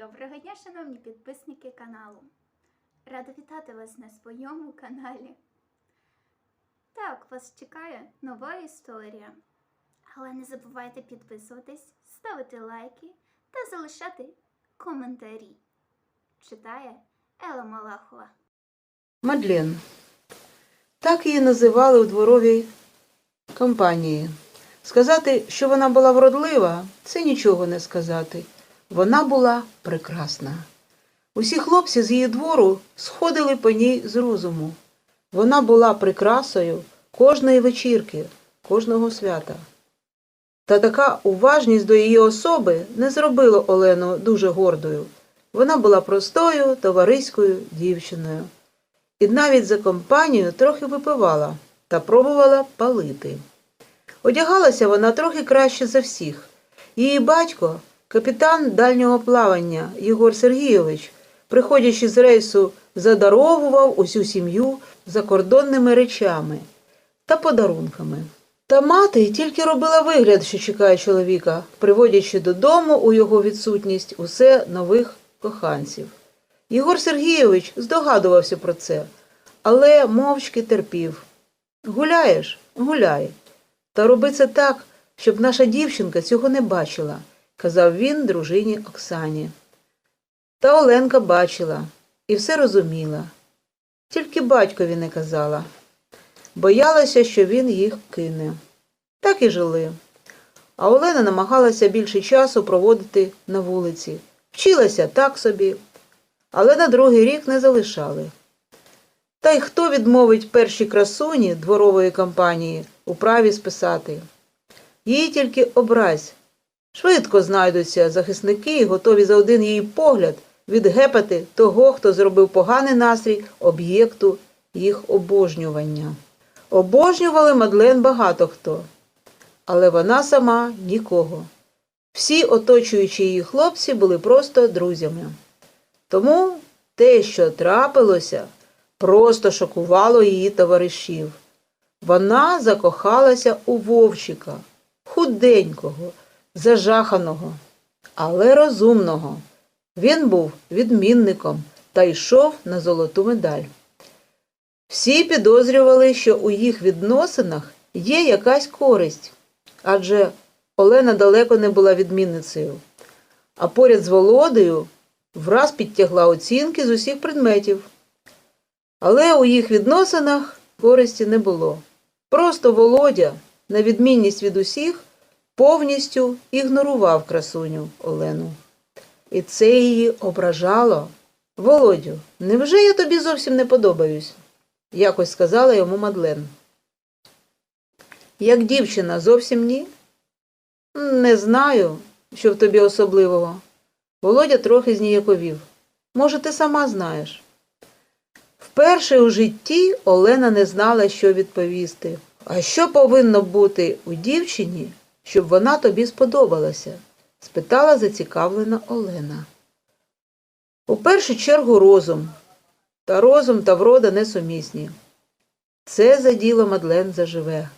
Доброго дня, шановні підписники каналу. Рада вітати вас на своєму каналі. Так, вас чекає нова історія. Але не забувайте підписуватись, ставити лайки та залишати коментарі. Читає Ела Малахова. Мадлен. Так її називали у дворовій компанії. Сказати, що вона була вродлива, це нічого не сказати. Вона була прекрасна. Усі хлопці з її двору сходили по ній з розуму. Вона була прикрасою кожної вечірки, кожного свята. Та така уважність до її особи не зробила Олену дуже гордою. Вона була простою, товариською дівчиною і навіть за компанію трохи випивала та пробувала палити. Одягалася вона трохи краще за всіх. Її батько, капітан дальнього плавання Єгор Сергійович, приходячи з рейсу, задаровував усю сім'ю закордонними речами та подарунками. Та мати тільки робила вигляд, що чекає чоловіка, приводячи додому у його відсутність усе нових коханців. Єгор Сергійович здогадувався про це, але мовчки терпів. Гуляєш? Гуляй. Та роби це так, щоб наша дівчинка цього не бачила, казав він дружині Оксані. Та Оленка бачила і все розуміла. Тільки батькові не казала. Боялася, що він їх кине. Так і жили. А Олена намагалася більше часу проводити на вулиці. Вчилася так собі, але на другий рік не залишали. Та й хто відмовить першій красуні дворової компанії у праві списати? Її тільки образь. Швидко знайдуться захисники, готові за один її погляд відгепати того, хто зробив поганий настрій об'єкту їх обожнювання. Обожнювали Мадлен багато хто, але вона сама нікого. Всі оточуючі її хлопці були просто друзями. Тому те, що трапилося, просто шокувало її товаришів. Вона закохалася у вовчика, худенького, зажаханого, але розумного. Він був відмінником та йшов на золоту медаль. Всі підозрювали, що у їх відносинах є якась користь, адже Олена далеко не була відмінницею, а поряд з Володею враз підтягла оцінки з усіх предметів. Але у їх відносинах користі не було. Просто Володя, на відмінність від усіх, повністю ігнорував красуню Олену. І це її ображало. Володю, невже я тобі зовсім не подобаюсь? якось сказала йому Мадлен. Як дівчина зовсім ні? Не знаю, що в тобі особливого. Володя трохи зніяковів. Може, ти сама знаєш. Вперше у житті Олена не знала, що відповісти. А що повинно бути у дівчині, щоб вона тобі сподобалася? спитала зацікавлена Олена. У першу чергу розум. Та розум та врода несумісні. Це заділо Мадлен заживе.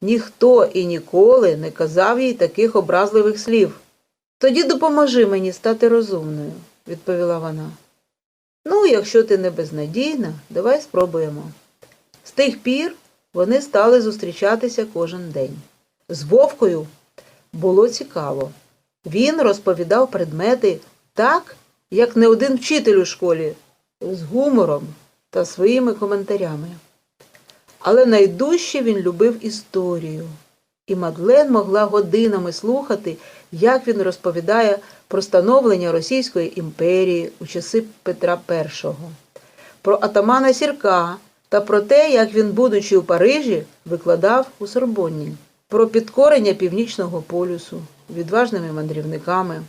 Ніхто і ніколи не казав їй таких образливих слів. Тоді допоможи мені стати розумною, відповіла вона. Ну, якщо ти не безнадійна, давай спробуємо. З тих пір вони стали зустрічатися кожен день. З Вовкою було цікаво. Він розповідав предмети так, як не один вчитель у школі, з гумором та своїми коментарями. Але найдужче він любив історію, і Мадлен могла годинами слухати, як він розповідає про становлення Російської імперії у часи Петра І, про атамана Сірка та про те, як він, будучи у Парижі, викладав у Сорбонні, про підкорення Північного полюсу відважними мандрівниками.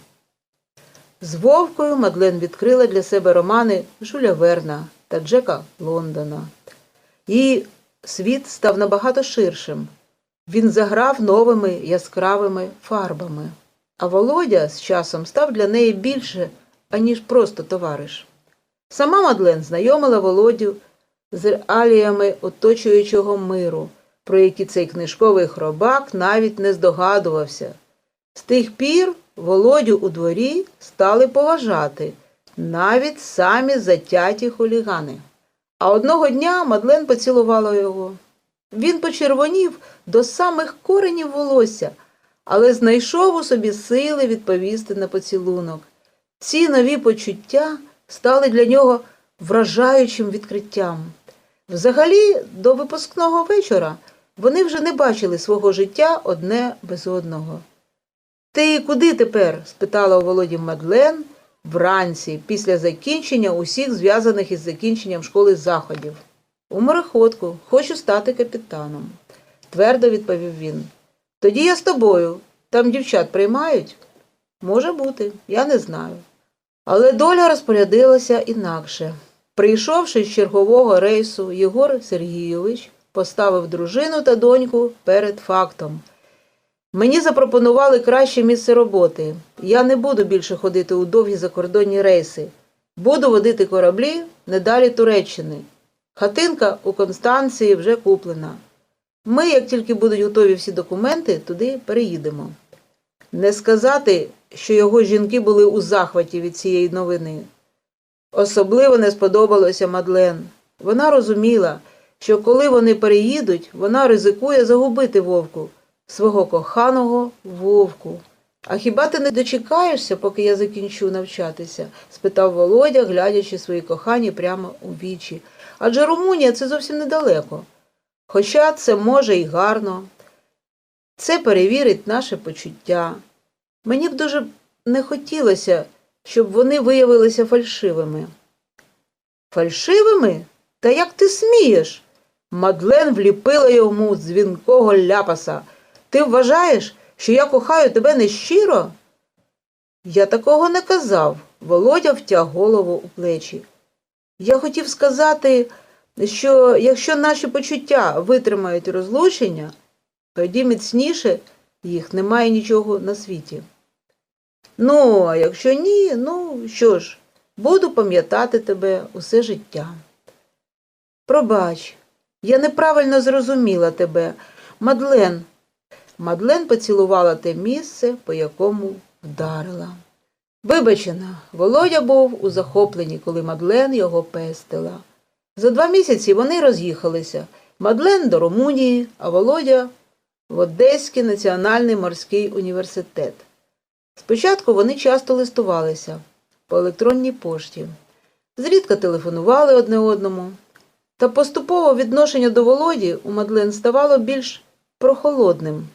З Вовкою Мадлен відкрила для себе романи Жуля Верна та Джека Лондона. Її світ став набагато ширшим. Він заграв новими яскравими фарбами. А Володя з часом став для неї більше, аніж просто товариш. Сама Мадлен знайомила Володю з реаліями оточуючого миру, про які цей книжковий хробак навіть не здогадувався. З тих пір Володю у дворі стали поважати навіть самі затяті хулігани. А одного дня Мадлен поцілувала його. Він почервонів до самих коренів волосся, але знайшов у собі сили відповісти на поцілунок. Ці нові почуття стали для нього вражаючим відкриттям. Взагалі, до випускного вечора вони вже не бачили свого життя одне без одного. Ти куди тепер? спитала у Володі Мадлен вранці, після закінчення усіх зв'язаних із закінченням школи заходів. У мореходку, хочу стати капітаном, твердо відповів він. Тоді я з тобою. Там дівчат приймають? Може бути, я не знаю. Але доля розпорядилася інакше. Прийшовши з чергового рейсу, Єгор Сергійович поставив дружину та доньку перед фактом. Мені запропонували краще місце роботи. Я не буду більше ходити у довгі закордонні рейси. Буду водити кораблі не далі Туреччини. Хатинка у Констанції вже куплена. Ми, як тільки будуть готові всі документи, туди переїдемо. Не сказати, що його жінки були у захваті від цієї новини. Особливо не сподобалося Мадлен. Вона розуміла, що коли вони переїдуть, вона ризикує загубити вовку, свого коханого вовку. А хіба ти не дочекаєшся, поки я закінчу навчатися? спитав Володя, глядячи своїй кохані прямо у вічі. Адже Румунія це зовсім недалеко. Хоча це може й гарно. Це перевірить наше почуття. Мені б дуже не хотілося, щоб вони виявилися фальшивими. Фальшивими? Та як ти смієш? Мадлен вліпила йому дзвінкого ляпаса. Ти вважаєш, що я кохаю тебе нещиро? Я такого не казав. Володя втяг голову у плечі. Я хотів сказати, що якщо наші почуття витримають розлучення, тоді міцніше їх немає нічого на світі. Ну, а якщо ні, ну що ж, буду пам'ятати тебе усе життя. Пробач, я неправильно зрозуміла тебе. Мадлен. Мадлен поцілувала те місце, по якому вдарила. Вибачена, Володя був у захопленні, коли Мадлен його пестила. За два місяці вони роз'їхалися. Мадлен до Румунії, а Володя в Одеський національний морський університет. Спочатку вони часто листувалися по електронній пошті, зрідка телефонували одне одному. Та поступово відношення до Володі у Мадлен ставало більш прохолодним.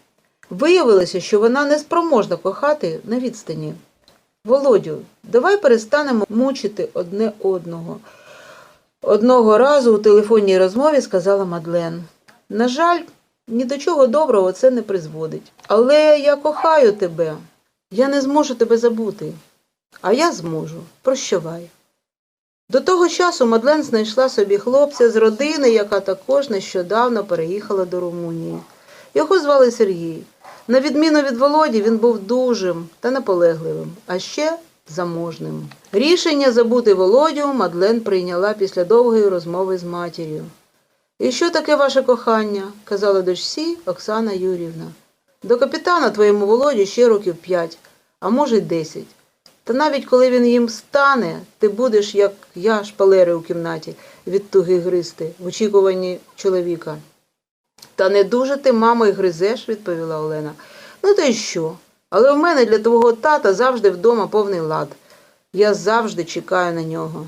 Виявилося, що вона не спроможна кохати на відстані. Володю, давай перестанемо мучити одне одного. Одного разу у телефонній розмові сказала Мадлен. На жаль, ні до чого доброго це не призводить. Але я кохаю тебе. Я не зможу тебе забути. А я зможу. Прощавай. До того часу Мадлен знайшла собі хлопця з родини, яка також нещодавно переїхала до Румунії. Його звали Сергій. На відміну від Володі, він був дужим та наполегливим, а ще заможним. Рішення забути Володю Мадлен прийняла після довгої розмови з матір'ю. І що таке ваше кохання? казала дочці Оксана Юрівна. До капітана твоєму Володі ще років п'ять, а може й десять. Та навіть коли він їм стане, ти будеш, як я, шпалери у кімнаті, від туги гристи, в очікуванні чоловіка. Та не дуже ти, мамо, й гризеш, відповіла Олена. Ну то й що? Але в мене для твого тата завжди вдома повний лад. Я завжди чекаю на нього.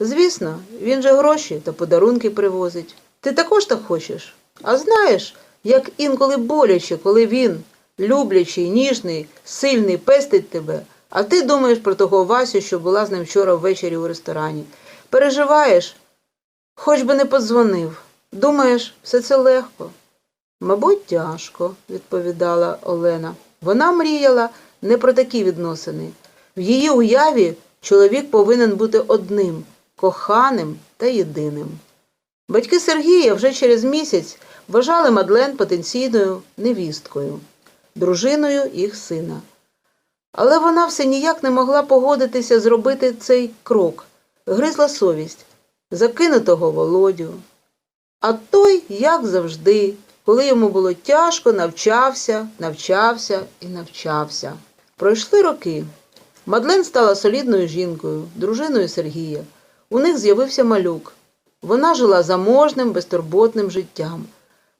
Звісно, він же гроші та подарунки привозить. Ти також так хочеш? А знаєш, як інколи боляче, коли він, люблячий, ніжний, сильний, пестить тебе, а ти думаєш про того Васю, що була з ним вчора ввечері у ресторані. Переживаєш, хоч би не подзвонив. Думаєш, все це легко? Мабуть, тяжко, відповідала Олена. Вона мріяла не про такі відносини. В її уяві чоловік повинен бути одним, коханим та єдиним. Батьки Сергія вже через місяць вважали Мадлен потенційною невісткою, дружиною їх сина. Але вона все ніяк не могла погодитися зробити цей крок, гризла совість, закинутого Володю. А той, як завжди, коли йому було тяжко, навчався, навчався і навчався. Пройшли роки. Мадлен стала солідною жінкою, дружиною Сергія. У них з'явився малюк. Вона жила заможним, безтурботним життям.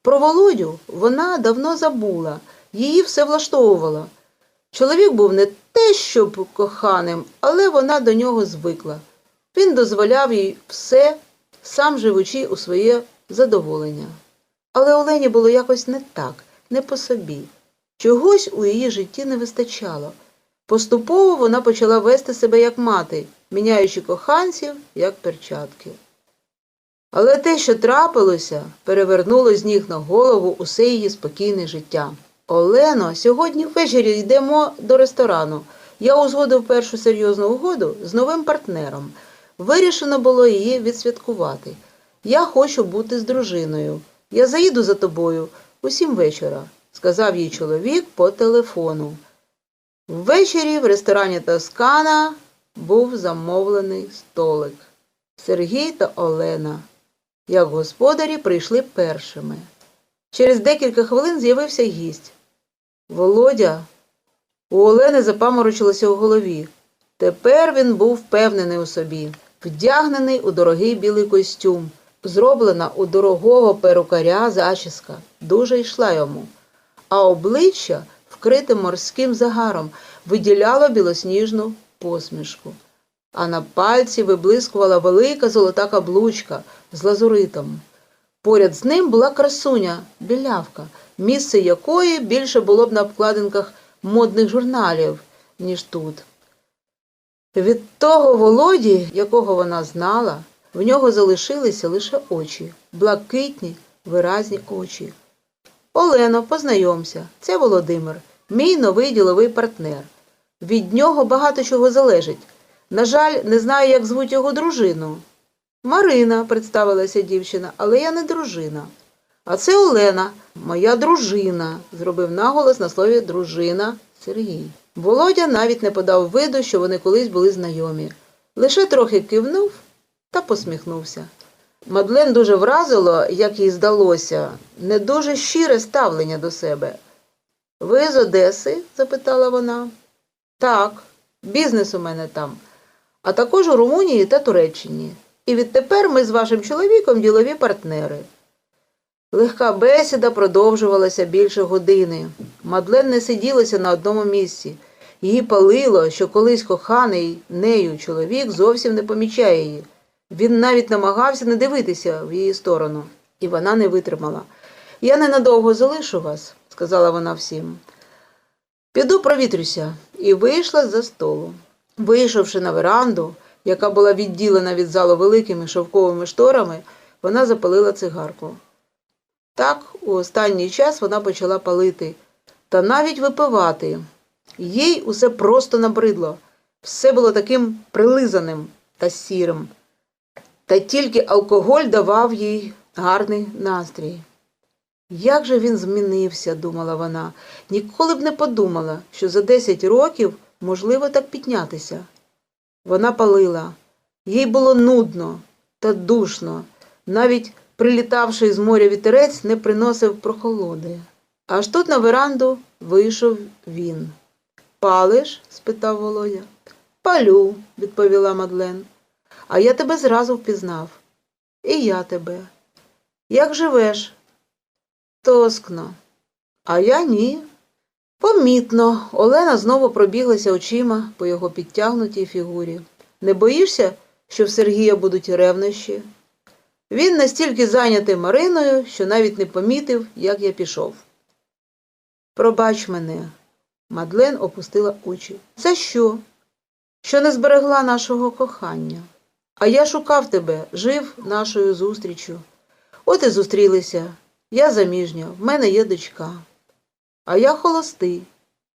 Про Володю вона давно забула, її все влаштовувало. Чоловік був не те, щоб коханим, але вона до нього звикла. Він дозволяв їй все, сам живучи у своє задоволення. Але Олені було якось не так, не по собі. Чогось у її житті не вистачало. Поступово вона почала вести себе як мати, міняючи коханців як перчатки. Але те, що трапилося, перевернуло з ніг на голову усе її спокійне життя. Олено, сьогодні ввечері йдемо до ресторану. Я узгодив першу серйозну угоду з новим партнером. Вирішено було її відсвяткувати. Я хочу бути з дружиною. Я заїду за тобою усім вечора, сказав їй чоловік по телефону. Ввечері в ресторані Тоскана був замовлений столик. Сергій та Олена, як господарі, прийшли першими. Через декілька хвилин з'явився гість. Володя. У Олени запаморочилося у голові. Тепер він був впевнений у собі, вдягнений у дорогий білий костюм, зроблена у дорогого перукаря зачіска, дуже йшла йому, а обличчя, вкрите морським загаром, виділяло білосніжну посмішку. А на пальці виблискувала велика золота каблучка з лазуритом. Поряд з ним була красуня, білявка, місце якої більше було б на обкладинках модних журналів, ніж тут. Від того Володі, якого вона знала, в нього залишилися лише очі, блакитні, виразні очі. Олено, познайомся, це Володимир, мій новий діловий партнер. Від нього багато чого залежить. На жаль, не знаю, як звуть його дружину. Марина, представилася дівчина, але я не дружина. А це Олена, моя дружина, зробив наголос на слові дружина Сергій. Володя навіть не подав виду, що вони колись були знайомі. Лише трохи кивнув та посміхнувся. Мадлен дуже вразило, як їй здалося, не дуже щире ставлення до себе. Ви з Одеси? запитала вона. Так, бізнес у мене там, а також у Румунії та Туреччині. І відтепер ми з вашим чоловіком ділові партнери. Легка бесіда продовжувалася більше години. Мадлен не сиділася на одному місці. Її палило, що колись коханий нею чоловік зовсім не помічає її. Він навіть намагався не дивитися в її сторону, і вона не витримала. Я ненадовго залишу вас, сказала вона всім. Піду провітрюся, і вийшла за столу. Вийшовши на веранду, яка була відділена від залу великими шовковими шторами, вона запалила цигарку. Так, у останній час вона почала палити та навіть випивати. Їй усе просто набридло. Все було таким прилизаним та сірим. Та тільки алкоголь давав їй гарний настрій. Як же він змінився, думала вона, ніколи б не подумала, що за 10 років можливо так піднятися. Вона палила. Їй було нудно та душно. Навіть прилітавши з моря вітерець не приносив прохолоди. Аж тут на веранду вийшов він. Палиш? спитав Володя. Палю, відповіла Мадлен. А я тебе зразу впізнав. І я тебе. Як живеш? Тоскно. А я ні. Помітно, Олена знову пробіглася очима по його підтягнутій фігурі. Не боїшся, що в Сергія будуть ревнощі? Він настільки зайнятий Мариною, що навіть не помітив, як я пішов. Пробач мене. Мадлен опустила очі. За що? Що не зберегла нашого кохання. А я шукав тебе, жив нашою зустрічю. От і зустрілися. Я заміжня, в мене є дочка. А я холостий.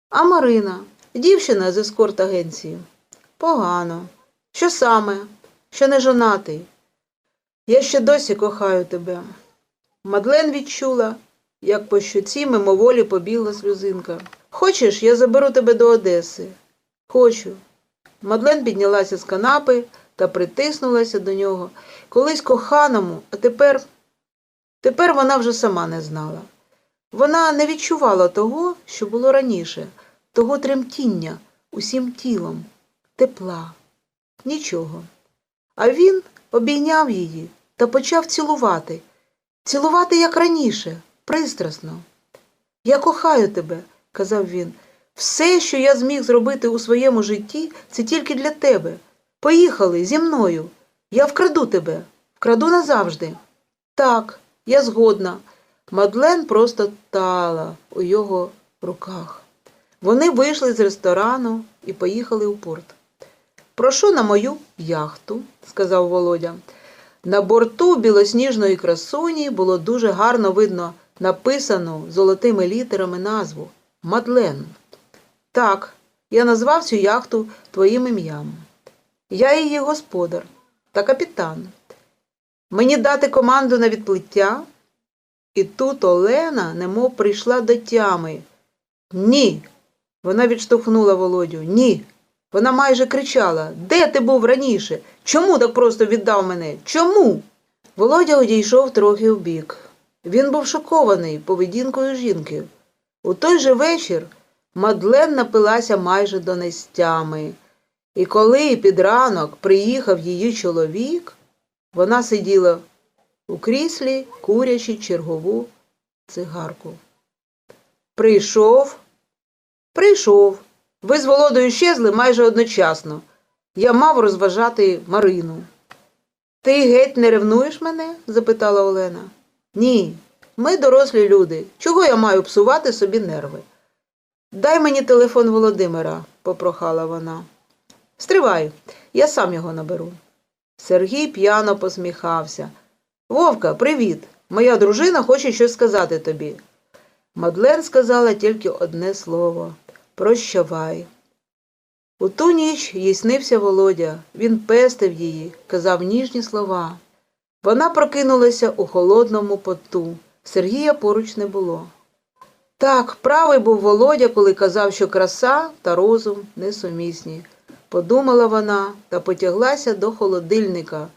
А Марина, дівчина з ескорт агенції. Погано. Що саме? Що не жонатий. Я ще досі кохаю тебе. Мадлен відчула, як по щоці мимоволі побігла сльозинка. Хочеш, я заберу тебе до Одеси? Хочу. Мадлен піднялася з канапи та притиснулася до нього. Колись коханому, а тепер. Тепер вона вже сама не знала. Вона не відчувала того, що було раніше. того тремтіння усім тілом, тепла, нічого. А він обійняв її та почав цілувати, цілувати, як раніше, пристрасно. Я кохаю тебе, казав він. Все, що я зміг зробити у своєму житті, це тільки для тебе. Поїхали зі мною. Я вкраду тебе, вкраду назавжди. Так, я згодна. Мадлен просто тала у його руках. Вони вийшли з ресторану і поїхали у порт. Прошу на мою яхту, сказав Володя. На борту білосніжної красуні було дуже гарно видно написану золотими літерами назву Мадлен. Так, я назвав цю яхту твоїм ім'ям. Я її господар та капітан. Мені дати команду на відплиття? І тут Олена немов прийшла до тями. Ні. Вона відштовхнула Володю. Ні. Вона майже кричала Де ти був раніше? Чому так просто віддав мене? Чому? Володя одійшов трохи вбік. Він був шокований поведінкою жінки. У той же вечір Мадлен напилася майже до нестями. І коли під ранок приїхав її чоловік, вона сиділа у кріслі, курячи чергову цигарку. Прийшов, прийшов. Ви з Володою щезли майже одночасно. Я мав розважати Марину. Ти геть не ревнуєш мене? запитала Олена. Ні, ми дорослі люди. Чого я маю псувати собі нерви? Дай мені телефон Володимира, попрохала вона. Стривай, я сам його наберу. Сергій п'яно посміхався. Вовка, привіт. Моя дружина хоче щось сказати тобі. Мадлен сказала тільки одне слово прощавай. У ту ніч їй снився Володя. Він пестив її, казав ніжні слова. Вона прокинулася у холодному поту. Сергія поруч не було. Так, правий був Володя, коли казав, що краса та розум несумісні. Подумала вона та потяглася до холодильника,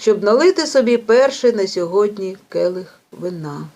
щоб налити собі перший на сьогодні келих вина.